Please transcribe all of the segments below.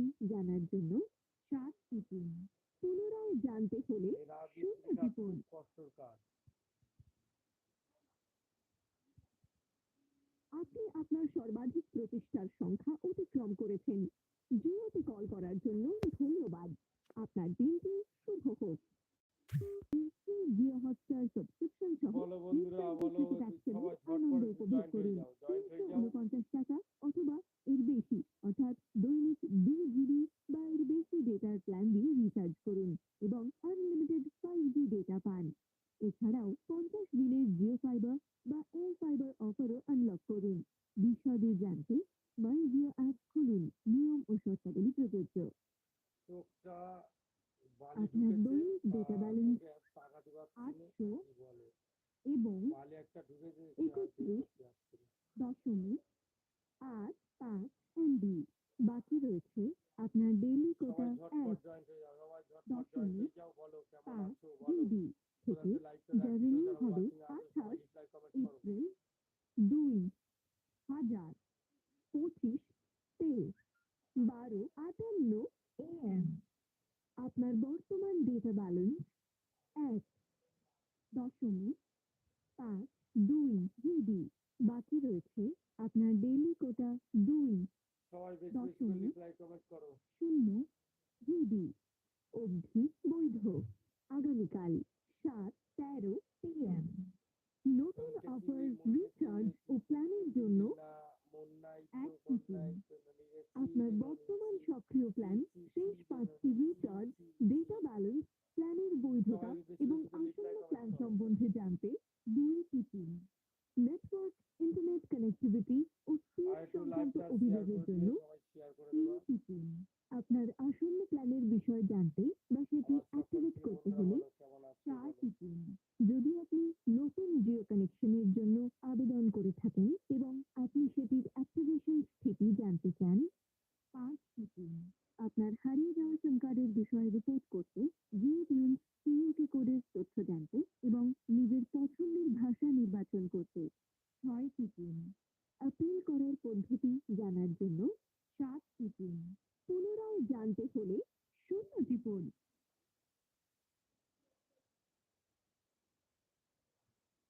সত্যি জানার জন্য সাত টিপুন। পুনরায় জানতে হলে শূন্য টিপুন আপনি আপনার সর্বাধিক প্রতিষ্ঠার সংখ্যা অতিক্রম করেছেন। জিওতে কল করার জন্য ধন্যবাদ। আপনার দিনটি শুভ হোক। জিও অথবা এর বেশি অর্থাৎ আপনার পারছি না আটশো এবং একত্রিশ দশমিক আট পাঁচ এমবি। বাকি রয়েছে আপনার ডেইলি কোটা এক দশমিক পাঁচ যাও ডেটা ব্যালেন্স এক দশমিক পাঁচ দুই জিবি বাকি রয়েছে আপনার ডেইলি কোটা দুই দশমিক শূন্য জিবি অবধি বৈধ। আগামীকাল সাত তেরো পিএম নতুন অফার রিচার্জ ও প্ল্যানের জন্য মন আপনার বর্তমান সক্রিয় প্ল্যান শেষ পাঁচটি রিচার্জ ডেটা ব্যালেন্স প্ল্যানের বৈধতা এবং আসন্ন প্ল্যান সম্বন্ধে জানতে দুই টিপুন নেটওয়ার্ক ইন্টারনেট কানেক্টিভিটি ও একটু সংক্রান্ত অভিযোগের জন্য তিন আপনার আসন্ন প্ল্যানের বিষয়ে জানতে বা সেটি অ্যাক্টিভেট করতে হলে চার যদি আপনি নতুন জিও কানেকশনের জন্য আবেদন করে থাকেন এবং আপনি সেটির অ্যাক্টিভেশন স্থিতি জানতে চান পাঁচ টিপুন আপনার হারিয়ে যাওয়া সিম কার্ডের বিষয়ে রিপোর্ট করতে জিও টিউন সিইউকে কোডের তথ্য জানতে এবং নিজের পছন্দের ভাষা নির্বাচন করতে ছয় টিপুন আপিল করার পদ্ধতি জানার জন্য সাত টিপুন পুনরায় জানতে হলে শূন্য টিপুন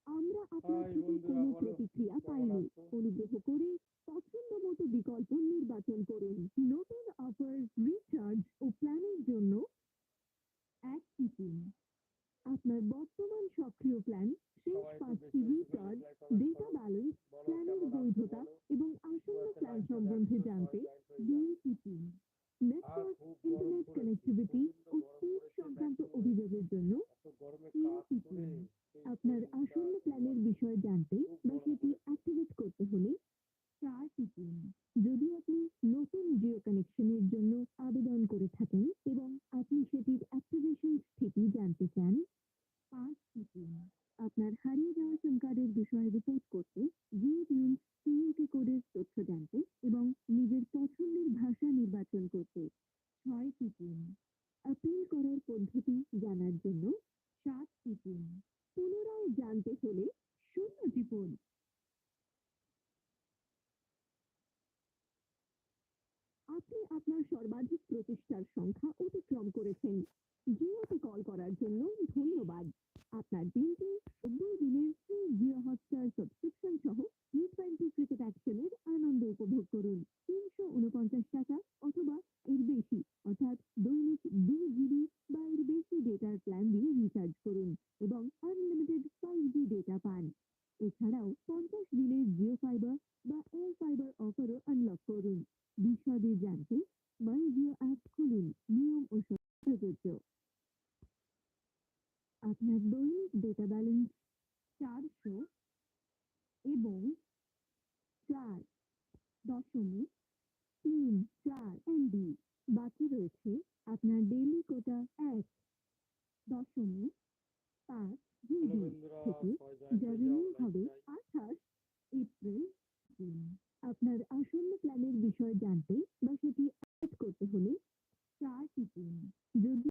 আমরা আপনার হাই থেকে বন্ধুরা, কোনো প্রতিক্রিয়া পাইনি অনুগ্রহ করে পছন্দ মতো বিকল্প নির্বাচন করুন। নতুন অফার রিচার্জ ও প্ল্যানের জন্য এক টিপুন। আপনার বর্তমান সক্রিয় প্ল্যান শেষ পাঁচটি রিচার্জ ডেটা ব্যালেন্স প্ল্যানের বৈধতা এবং আসন্ন প্ল্যান সম্বন্ধে জানতে। দুই টিপুন। নেটওয়ার্ক ইন্টারনেট কানেক্টিভিটি ও স্পিড সংক্রান্ত অভিযোগের জন্য তিন টিপুন। করে সেই আপনার শরীরটা আসন্ন প্ল্যানের বিষয়ে জানতে খুব বা গরম সেটি পড়েছে। অ্যাক্টিভেট করতে হলে চার টিপুন যদি আপনি নতুন জিও কানেকশনের জন্য আবেদন করে থাকেন এবং আপনি সেটির অ্যাক্টিভেশন স্থিতি জানতে চান পাঁচ টিপুন আপনার হারিয়ে যাওয়া সিম কার্ডের বিষয়ে রিপোর্ট করতে জিও টিউন সিইউকে কোডের তথ্য জানতে এবং নিজের পছন্দের ভাষা নির্বাচন করতে ছয় টিপুন আপিল করার পদ্ধতি জানার জন্য সাত টিপুন পুনরায় জানতে হলে শূন্য টিপুন। আপনি আপনার সর্বাধিক প্রতিষ্ঠার সংখ্যা অতিক্রম করেছেন। জিওতে কল করার জন্য ধন্যবাদ। আপনার দিনটি দুই দিনের ফ্রি জিও হটস্টার সাবস্ক্রিপশন সহ টি টোয়েন্টি ক্রিকেট অ্যাকশনের আনন্দ উপভোগ করুন তিনশো উনপঞ্চাশ টাকা অথবা এর বেশি অর্থাৎ দৈনিক দুই জিবি বা এর বেশি ডেটার প্ল্যান দিয়ে রিচার্জ করুন এবং আনলিমিটেড ফাইভ জি ডেটা পান। এছাড়াও পঞ্চাশ দিনের জিও ফাইবার বা এয়ার ফাইবার অফারও আনলক করুন। বিশদে জানতে মাই জিও অ্যাপ খুলুন, নিয়ম ও প্রযোজ্য আপনার দৈনিক ডেটা ব্যালেন্স চারশো এবং চার দশমিক তিন চার